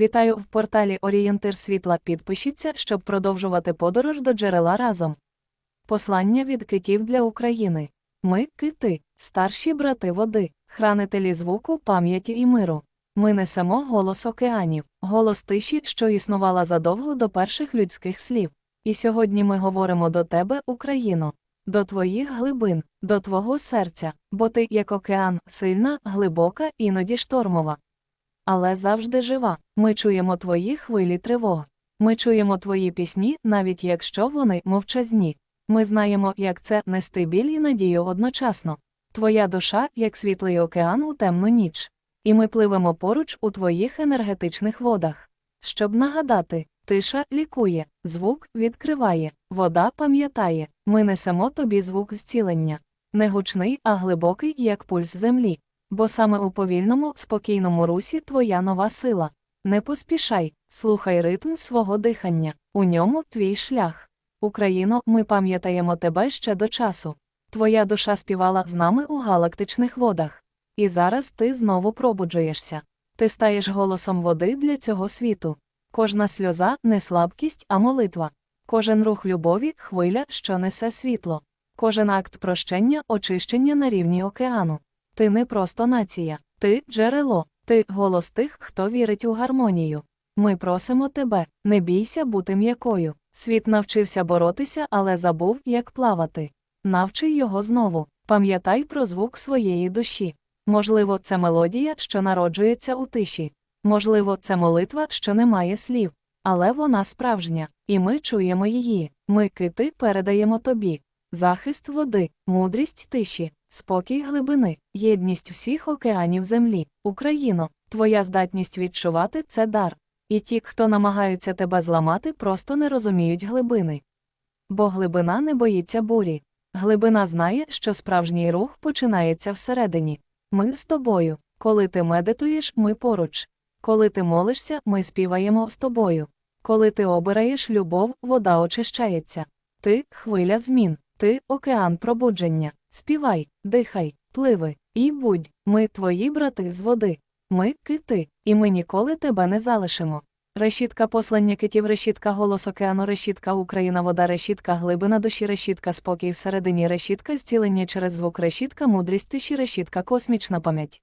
Вітаю в порталі Орієнтир світла. Підпишіться, щоб продовжувати подорож до джерела разом. Послання від китів для України. Ми, кити, старші брати води, хранителі звуку, пам'яті і миру. Ми несемо голос океанів, голос тиші, що існувала задовго до перших людських слів. І сьогодні ми говоримо до тебе, Україно, до твоїх глибин, до твого серця, бо ти, як океан, сильна, глибока, іноді штормова. Але завжди жива. Ми чуємо твої хвилі тривог. Ми чуємо твої пісні, навіть якщо вони мовчазні. Ми знаємо, як це нести біль і надію одночасно. Твоя душа, як світлий океан у темну ніч. І ми пливемо поруч у твоїх енергетичних водах. Щоб нагадати, тиша лікує, звук відкриває, вода пам'ятає, ми несемо тобі звук зцілення. Не гучний, а глибокий, як пульс землі. Бо саме у повільному, спокійному русі твоя нова сила. Не поспішай, слухай ритм свого дихання, у ньому твій шлях. Україно, ми пам'ятаємо тебе ще до часу. Твоя душа співала з нами у галактичних водах. І зараз ти знову пробуджуєшся. Ти стаєш голосом води для цього світу. Кожна сльоза не слабкість, а молитва. Кожен рух любові хвиля, що несе світло. Кожен акт прощення, очищення на рівні океану. Ти не просто нація, ти джерело, ти голос тих, хто вірить у гармонію. Ми просимо тебе, не бійся бути м'якою. Світ навчився боротися, але забув, як плавати. Навчи його знову, пам'ятай про звук своєї душі. Можливо, це мелодія, що народжується у тиші. Можливо, це молитва, що не має слів. Але вона справжня, і ми чуємо її. Ми, кити, передаємо тобі. Захист води, мудрість тиші, спокій глибини, єдність всіх океанів землі. Україно, твоя здатність відчувати це дар. І ті, хто намагаються тебе зламати, просто не розуміють глибини. Бо глибина не боїться бурі. Глибина знає, що справжній рух починається всередині. Ми з тобою. Коли ти медитуєш, ми поруч. Коли ти молишся, ми співаємо з тобою. Коли ти обираєш любов, вода очищається. Ти хвиля змін, ти океан пробудження. Співай, дихай, пливи, і будь, ми твої брати з води. Ми кити, і ми ніколи тебе не залишимо. Решітка послання китів, решітка голос океану, решітка Україна, вода, решітка глибина душі, решітка спокій всередині, решітка зцілення через звук, решітка мудрість тиші, решітка космічна пам'ять.